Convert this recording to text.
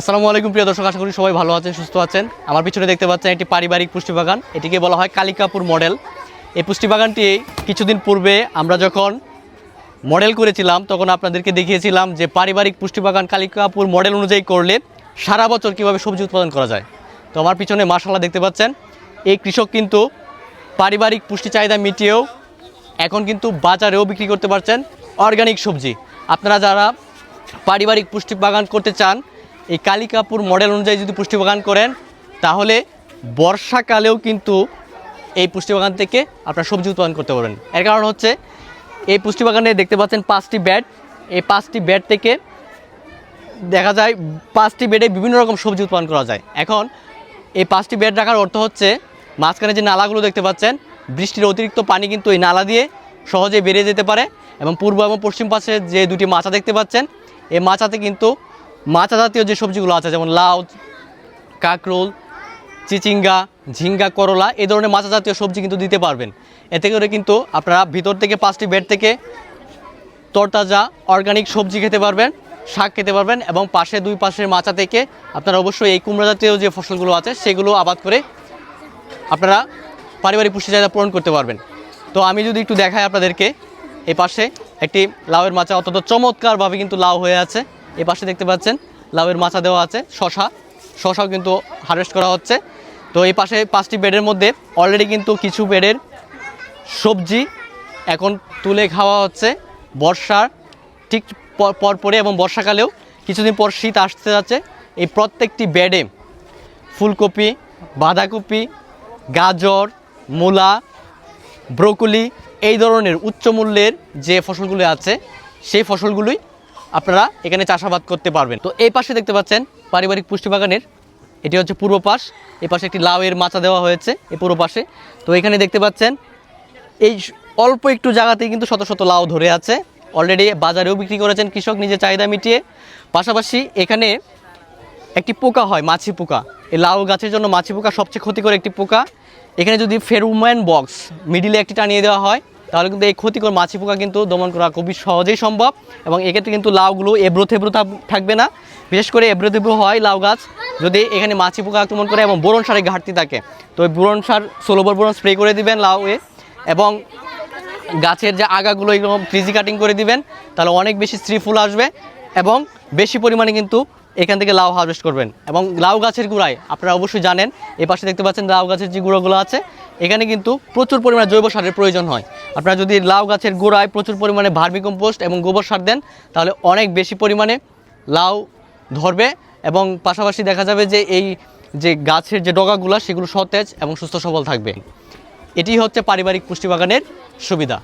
আসসালামু আলাইকুম প্রিয় দর্শক, আশা করি সবাই ভালো আছেন, সুস্থ আছেন। আমার পিছনে দেখতে পাচ্ছেন একটি পারিবারিক পুষ্টি বাগান এটিকে বলা হয় কালিকাপুর মডেল। এই পুষ্টি বাগানটি কিছুদিন পূর্বে আমরা যখন মডেল করেছিলাম, তখন আপনাদেরকে দেখিয়েছিলাম যে পারিবারিক পুষ্টি বাগান কালিকাপুর মডেল অনুযায়ী করলে সারা বছর কীভাবে সবজি উৎপাদন করা যায়। তো আমার পিছনে মাসাল্লাহ দেখতে পাচ্ছেন, এই কৃষক কিন্তু পারিবারিক পুষ্টি চাহিদা মিটিয়েও এখন কিন্তু বাজারেও বিক্রি করতে পারছেন অর্গানিক সবজি। আপনারা যারা পারিবারিক পুষ্টি বাগান করতে চান এই কালিকাপুর মডেল অনুযায়ী যদি পুষ্টি বাগান করেন, তাহলে বর্ষাকালেও কিন্তু এই পুষ্টি বাগান থেকে আপনার সবজি উৎপাদন করতে পারবেন। এর কারণ হচ্ছে, এই পুষ্টি বাগানে দেখতে পাচ্ছেন পাঁচটি বেড এই পাঁচটি বেড থেকে দেখা যায়, পাঁচটি বেডে বিভিন্ন রকম সবজি উৎপাদন করা যায়। এখন এই পাঁচটি বেড রাখার অর্থ হচ্ছে, মাঝখানে যে নালাগুলো দেখতে পাচ্ছেন, বৃষ্টির অতিরিক্ত পানি কিন্তু এই নালা দিয়ে সহজে বেরিয়ে যেতে পারে এবং পূর্ব এবং পশ্চিম পাশে যে দুটি মাচা দেখতে পাচ্ছেন, এই মাচাতে কিন্তু মাচা জাতীয় যে সবজিগুলো আছে, যেমন লাউ, কাকরোল, চিচিঙ্গা, ঝিঙ্গা, করলা এই ধরনের মাচা জাতীয় সবজি কিন্তু দিতে পারবেন। এতে করে কিন্তু আপনারা ভিতর থেকে পাঁচটি বেড থেকে তরতাজা অর্গানিক সবজি খেতে পারবেন, শাক খেতে পারবেন এবং পাশে দুই পাশের মাচা থেকে আপনারা অবশ্যই এই কুমড়া জাতীয় যে ফসলগুলো আছে, সেগুলো আবাদ করে আপনারা পারিবারিক পুষ্টি চাহিদা পূরণ করতে পারবেন। তো আমি যদি একটু দেখাই আপনাদেরকে এই পাশে একটি লাউয়ের মাচা অত্যন্ত চমৎকারভাবে কিন্তু লাউ হয়ে আছে। এই পাশে দেখতে পাচ্ছেন, লাউয়ের মাচা দেওয়া আছে, শশা। শশাও কিন্তু হারভেস্ট করা হচ্ছে। তো এই পাশে পাঁচটি বেডের মধ্যে অলরেডি কিন্তু কিছু বেডের সবজি এখন তুলে খাওয়া হচ্ছে। বর্ষার ঠিক পর পর পরে এবং বর্ষাকালেও কিছুদিন পর শীত আসতে যাচ্ছে। এই প্রত্যেকটি বেডে ফুলকপি, বাঁধাকপি, গাজর, মূলা, ব্রোকলি এই ধরনের উচ্চ মূল্যের যে ফসলগুলো আছে, সেই ফসলগুলোই আপনারা এখানে চাষাবাদ করতে পারবেন। তো এই পাশে দেখতে পাচ্ছেন পারিবারিক পুষ্টি বাগানের এটি হচ্ছে পূর্ব পাশ এই পাশে একটি লাউয়ের মাচা দেওয়া হয়েছে এই পূর্ব পাশে। তো এখানে দেখতে পাচ্ছেন এই অল্প একটু জায়গাতেই কিন্তু শত শত লাউ ধরে আছে। অলরেডি বাজারেও বিক্রি করেছেন কৃষক নিজে চাহিদা মিটিয়ে। পাশাপাশি এখানে একটি পোকা হয়, মাছি পোকা। এই লাউ গাছের জন্য মাছি পোকা সবচেয়ে ক্ষতিকর একটি পোকা। এখানে যদি ফেরোম্যান বক্স মিডিলে একটি টানিয়ে দেওয়া হয় তাহলে কিন্তু এই ক্ষতিকর মাছি পোকা কিন্তু দমন করা খুবই সহজেই সম্ভব এবং এক্ষেত্রে কিন্তু লাউগুলো এবড়ো থেবড়ো থাক- থাকবে না। বিশেষ করে এবড়ো থেবড়ো হয় লাউ গাছ, যদি এখানে মাছি পোকা আক্রমণ করে এবং বোরন সারের ঘাটতি থাকে, তো ওই বোরন সার ষোলোবর বোরন স্প্রে করে দিবেন লাউয়ে এবং গাছের যে আগাগুলো এরকম ফ্রিজি কাটিং করে দিবেন, তাহলে অনেক বেশি স্ত্রী ফুল আসবে এবং বেশি পরিমাণে কিন্তু এখান থেকে লাউ হারভেস্ট করবেন। এবং লাউ গাছের গুঁড়ায় আপনারা অবশ্যই জানেন, এই পাশে দেখতে পাচ্ছেন লাউ গাছের যে গুঁড়োগুলো আছে, এখানে কিন্তু প্রচুর পরিমাণে জৈব সারের প্রয়োজন হয়। আপনারা যদি লাউ গাছের গোড়ায় প্রচুর পরিমাণে ভার্মি কম্পোস্ট এবং গোবর সার দেন, তাহলে অনেক বেশি পরিমাণে লাউ ধরবে এবং পাশাপাশি দেখা যাবে যে এই যে গাছের যে ডগাগুলো, সেগুলো সতেজ এবং সুস্থ সবল থাকবে। এটি হচ্ছে পারিবারিক পুষ্টি বাগানের সুবিধা।